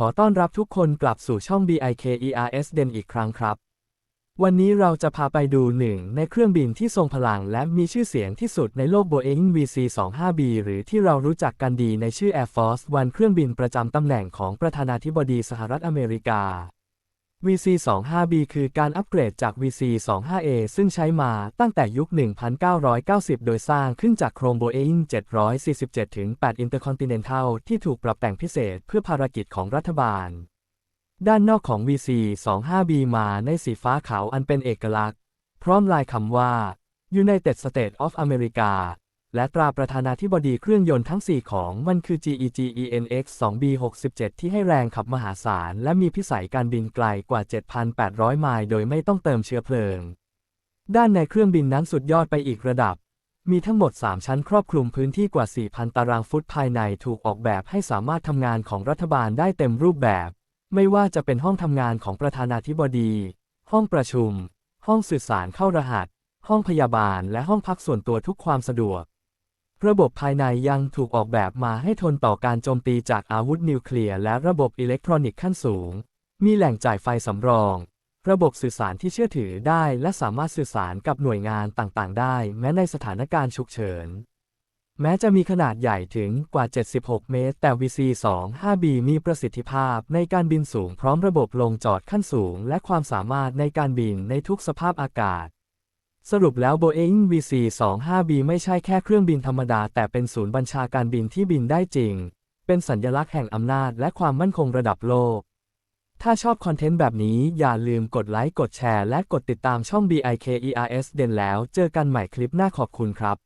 ขอต้อนรับทุกคนกลับสู่ช่อง BIKERS DEN อีกครั้งครับ วันนี้เราจะพาไปดูหนึ่งในเครื่องบินที่ทรงพลังและมีชื่อเสียงที่สุดในโลก Boeing VC-25B หรือที่เรารู้จักกันดีในชื่อ Air Force One เครื่องบินประจำตำแหน่งของประธานาธิบดีสหรัฐอเมริกา VC-25B คือการอัปเกรดจาก VC-25A ซึ่งใช้มาตั้งแต่ยุค 1990 โดยสร้างขึ้นจากโครง Boeing 747-8 Intercontinental ที่ถูกปรับแต่งพิเศษเพื่อภารกิจของรัฐบาล ด้านนอกของ VC-25B มาในสีฟ้าขาวอันเป็นเอกลักษณ์ พร้อมลายคำว่า United States of America และตราประธานาธิบดีเครื่องยนต์ทั้ง 4 ของมันคือ GEGENX 2B67 ที่ให้แรงขับมหาศาล และมีพิสัยการบินไกลกว่า 7,800 ไมล์โดยไม่ต้องเติมเชื้อเพลิง ด้านในเครื่องบินนั้นสุดยอดไปอีกระดับ มีทั้งหมด 3 ชั้นครอบคลุมพื้นที่กว่า 4,000 ตารางฟุตภายในถูกออกแบบให้สามารถทำงานของรัฐบาลได้เต็มรูปแบบ ไม่ว่าจะเป็นห้องทำงานของประธานาธิบดี ห้องประชุม ห้องสื่อสารเข้ารหัส ห้องพยาบาล และห้องพักส่วนตัวทุกความสะดวก ระบบภายในยังถูกออกแบบมาให้ทนต่อการโจมตีจากอาวุธนิวเคลียร์และระบบอิเล็กทรอนิกส์ขั้นสูง มีแหล่งจ่ายไฟสำรอง ระบบสื่อสารที่เชื่อถือได้และสามารถสื่อสารกับหน่วยงานต่างๆ ได้แม้ในสถานการณ์ฉุกเฉิน แม้จะมีขนาดใหญ่ถึงกว่า 76 เมตร แต่ VC-25B มีประสิทธิภาพในการบินสูงพร้อมระบบลงจอดขั้นสูง และความสามารถในการบินในทุกสภาพอากาศ สรุปแล้ว Boeing VC-25B ไม่ใช่แค่เครื่องบินธรรมดา แต่เป็นศูนย์บัญชาการบินที่บินได้จริง เป็นสัญลักษณ์แห่งอำนาจและความมั่นคงระดับโลก ถ้าชอบคอนเทนต์แบบนี้อย่าลืมกดไลค์ กดแชร์ และกดติดตามช่อง BIKERS เด่นแล้ว เจอกันใหม่คลิปหน้าขอบคุณครับ